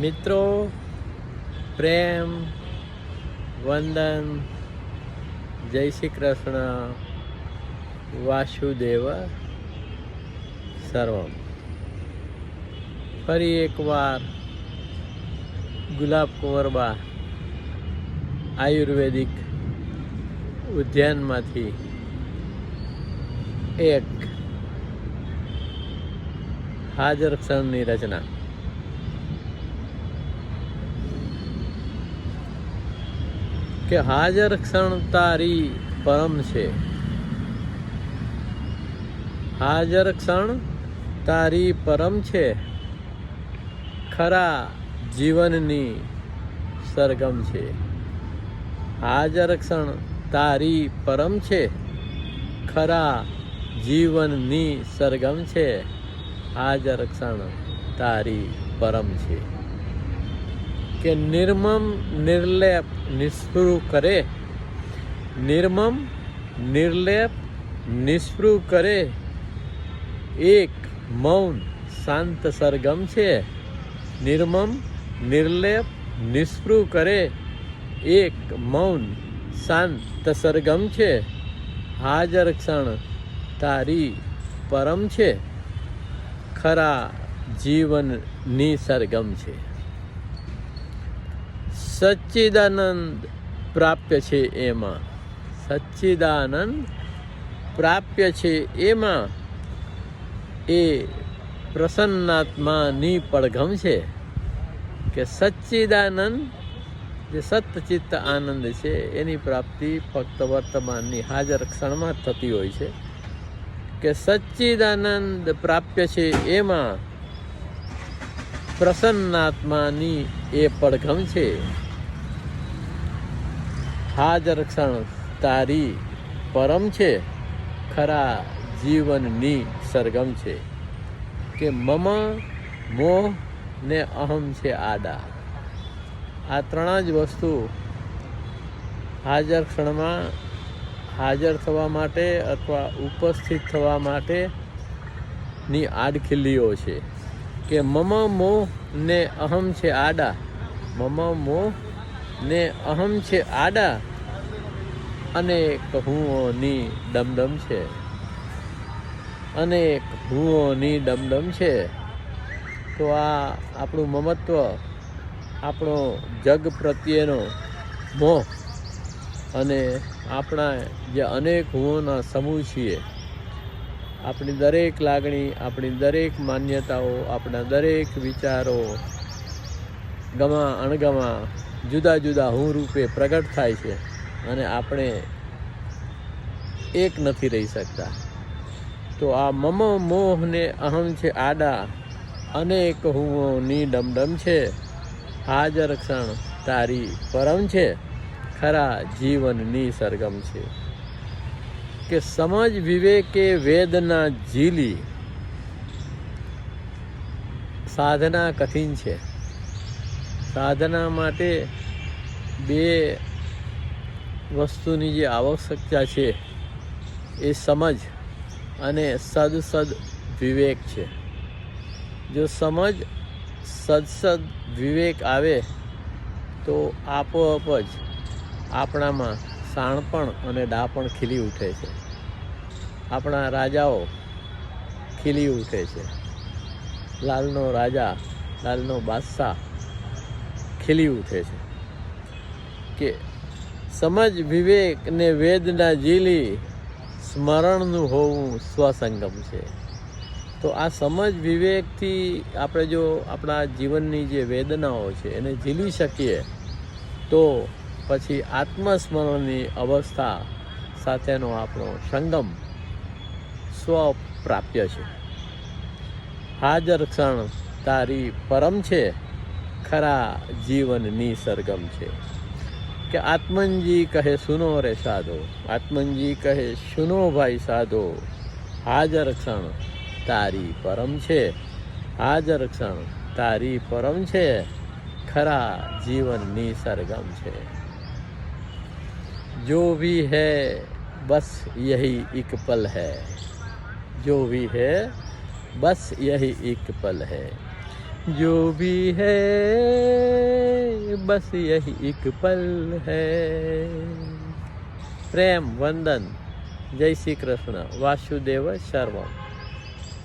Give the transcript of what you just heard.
મિત્રો, પ્રેમ, વંદન, જય શ્રી કૃષ્ણ, વાસુદેવ સર્વમ. ફરી એકવાર ગુલાબ કુંવરબા આયુર્વેદિક ઉદ્યાનમાંથી એક હાજર ક્ષણની રચના. કે હાજર ક્ષણ તારી પરમ છે. હાજર ક્ષણ તારી પરમ છે. ખરા જીવનની સરગમ છે. હાજર ક્ષણ તારી પરમ છે. ખરા જીવનની સરગમ છે. હાજર ક્ષણ તારી પરમ છે. કે નિર્મમ, નિર્લેપ નિષ્ફૃ કરે. નિર્મમ, નિર્લેપ નિસ્પૃહ કરે. એક, મૌન, શાંત સરગમ છે. નિર્મમ, નિર્લેપ નિસ્પૃહ કરે. એક, મૌન, શાંત સરગમ છે. હાજર ક્ષણ, તારી પરમ છે. ખરા જીવનની સરગમ છે. સચ્ચિદાનંદ પ્રાપ્ય છે એમાં. સચ્ચિદાનંદ પ્રાપ્ય છે એમાં. એ પ્રસન્નાત્માની પડઘમ છે કે સચ્ચિદાનંદ જે સતચિત્ત આનંદ છે, એની પ્રાપ્તિ ફક્ત વર્તમાનની હાજર ક્ષણમાં થતી હોય છે. કે સચ્ચિદાનંદ પ્રાપ્ય છે એમાં પ્રસન્નાત્માની એ પડઘમ છે. હાજર ક્ષણ તારી પરમ છે. ખરા જીવનની સરગમ છે. કે મમ, મોહ ને અહમ છે આડા. આ ત્રણ જ વસ્તુ હાજર ક્ષણમાં હાજર થવા માટે અથવા ઉપસ્થિત થવા માટે ની આડખીલીઓ છે. કે મમ, મોહ ને અહમ છે આડા. મમ, મોહ ને અહમ છે આડા અનેક હુંઓની ડમડમ છે. અનેક હુઓની ડમડમ છે. તો આ આપણું મમત્વ, આપણો જગ પ્રત્યેનો મોહ અને આપણા જે અનેક હુઓના સમૂહ છીએ. આપણી દરેક લાગણી, આપણી દરેક માન્યતાઓ, આપણા દરેક વિચારો ગમા અણગમા જુદા જુદા હું રૂપે પ્રગટ થાય છે અને આપણે એક નથી રહી શકતા. તો આ મમ મોહ ને અહમ છે આડા, અનેક હુંઓની ડમડમ છે. હાજર ક્ષણ તારી પરમ છે, ખરા જીવનની સરગમ છે. કે સમજ વિવેકે વેદના ઝીલી, સાધના કઠિન છે. સાધના માટે બે વસ્તુની જે આવશ્યકતા છે એ સમજ અને સદસદ વિવેક છે. જો સમજ સદસદ વિવેક આવે તો આપોઆપ જ આપણામાં સાણપણ અને ડાપણ ખીલી ઉઠે છે. આપણા રાજાઓ ખીલી ઉઠે છે. લાલનો રાજા, લાલનો બાદશાહ ખીલી ઉઠે છે. કે સમજ વિવેક ને વેદના જીલી સ્મરણનું હોવું સ્વસંગમ છે. તો આ સમજ વિવેકથી આપણે જો આપણા જીવનની જે વેદનાઓ છે એને ઝીલી શકીએ, તો પછી આત્મસ્મરણની અવસ્થા સાથેનો આપણો સંગમ સ્વ પ્રાપ્ય છે. હાજર ક્ષણ તારી પરમ છે. ખરા જીવનની સરગમ છે કે આત્મનજી કહે સુનો રે સાધો આત્મનજી કહે સુનો ભાઈ સાધો હાજર ક્ષણ તારી પરમ છે હાજર ક્ષણ તારી પરમ છે ખરા જીવનની સરગમ છે जो भी है बस यही एक पल है जो भी है बस यही एक पल है जो भी है बस यही एक पल है પ્રેમ વંદન જય શ્રી કૃષ્ણ વાસુદેવ સર્વમ